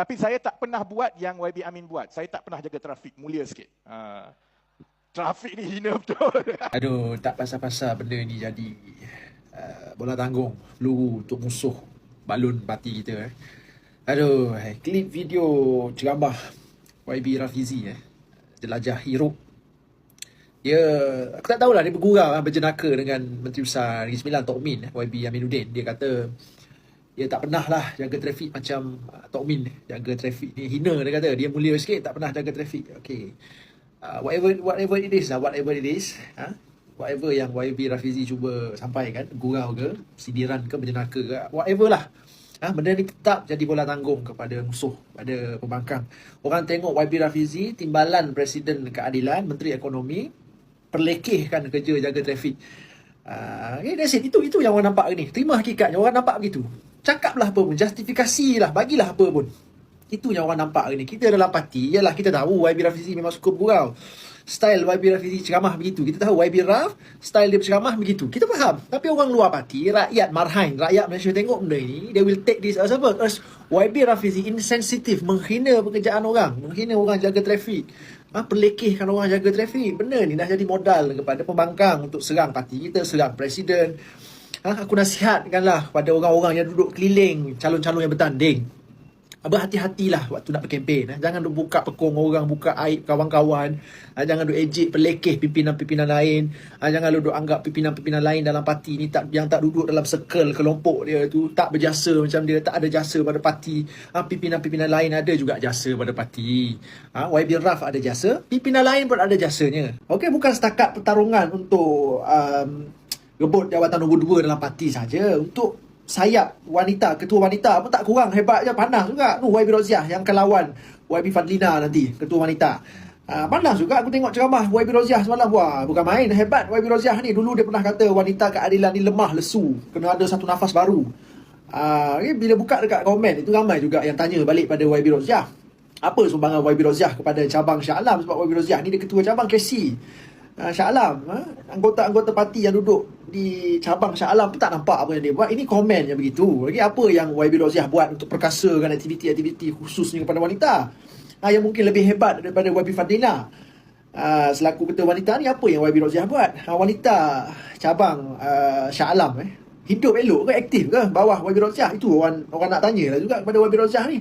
Tapi saya tak pernah buat yang YB Amin buat. Saya tak pernah jaga trafik. Mulia sikit. Ha. Trafik ni hina betul. Aduh, tak pasal-pasal benda ni jadi uh, bola tanggung, peluru untuk musuh balun parti kita eh. Aduh, eh, klip video ceramah YB Rafizi eh. Jelajah Hero. Dia, aku tak tahulah dia bergurau lah, berjenaka dengan Menteri Besar Negeri Sembilan Tok Min, eh, YB Aminuddin. Dia kata dia tak pernah lah jaga trafik macam uh, Tok Min jaga trafik ni hina dia kata dia mulia sikit tak pernah jaga trafik okay uh, whatever whatever it is lah whatever it is ha? whatever yang YB Rafizi cuba sampaikan gurau ke sindiran ke menjenaka ke whatever lah ha? benda ni tetap jadi bola tanggung kepada musuh pada pembangkang orang tengok YB Rafizi timbalan Presiden Keadilan Menteri Ekonomi perlekehkan kerja jaga trafik Uh, okay, that's it. Itu, itu yang orang nampak ni. Terima hakikatnya. Orang nampak begitu. Cakaplah apa pun. Justifikasilah. Bagilah apa pun. Itu yang orang nampak ni. Kita dalam parti. Yalah kita tahu YB Rafizi memang suka bergurau. Style YB Rafizi ceramah begitu. Kita tahu YB Raf, style dia ceramah begitu. Kita faham. Tapi orang luar parti, rakyat marhain, rakyat Malaysia tengok benda ni, they will take this as apa? As YB Rafizi insensitif, menghina pekerjaan orang, menghina orang jaga trafik. Ha, perlekehkan orang jaga trafik. Benda ni dah jadi modal kepada pembangkang untuk serang parti kita, serang presiden. Ha, aku nasihatkanlah kepada orang-orang yang duduk keliling calon-calon yang bertanding berhati-hatilah waktu nak berkempen. Eh. Jangan duk buka pekong orang, buka aib kawan-kawan. Eh, jangan duk ejek pelekeh pimpinan-pimpinan lain. Jangan duk anggap pimpinan-pimpinan lain dalam parti ni tak yang tak duduk dalam circle kelompok dia tu tak berjasa macam dia tak ada jasa pada parti. Ha, pimpinan-pimpinan lain ada juga jasa pada parti. Ha, YB Raf ada jasa, pimpinan lain pun ada jasanya. Okey, bukan setakat pertarungan untuk um, rebut jawatan nombor 2 dalam parti saja. Untuk sayap wanita, ketua wanita pun tak kurang hebat je, panas juga. Tu YB Roziah yang akan lawan YB Fadlina nanti, ketua wanita. Uh, panas juga aku tengok ceramah YB Roziah semalam. Wah, bukan main, hebat YB Roziah ni. Dulu dia pernah kata wanita keadilan ni lemah, lesu. Kena ada satu nafas baru. Uh, okay, bila buka dekat komen, itu ramai juga yang tanya balik pada YB Roziah. Apa sumbangan YB Roziah kepada cabang Shah Alam sebab YB Roziah ni dia ketua cabang KC. Uh, Shah Alam, uh, anggota-anggota parti yang duduk di cabang Shah Alam pun tak nampak apa yang dia buat. Ini komen yang begitu. Lagi apa yang YB Roziah buat untuk perkasakan aktiviti-aktiviti khususnya kepada wanita. Ha, yang mungkin lebih hebat daripada YB Fadlina. Ha, selaku ketua wanita ni apa yang YB Roziah buat? Ha, wanita cabang uh, Shah Alam eh. Hidup elok ke aktif ke bawah YB Roziah? Itu orang orang nak tanya lah juga kepada YB Roziah ni.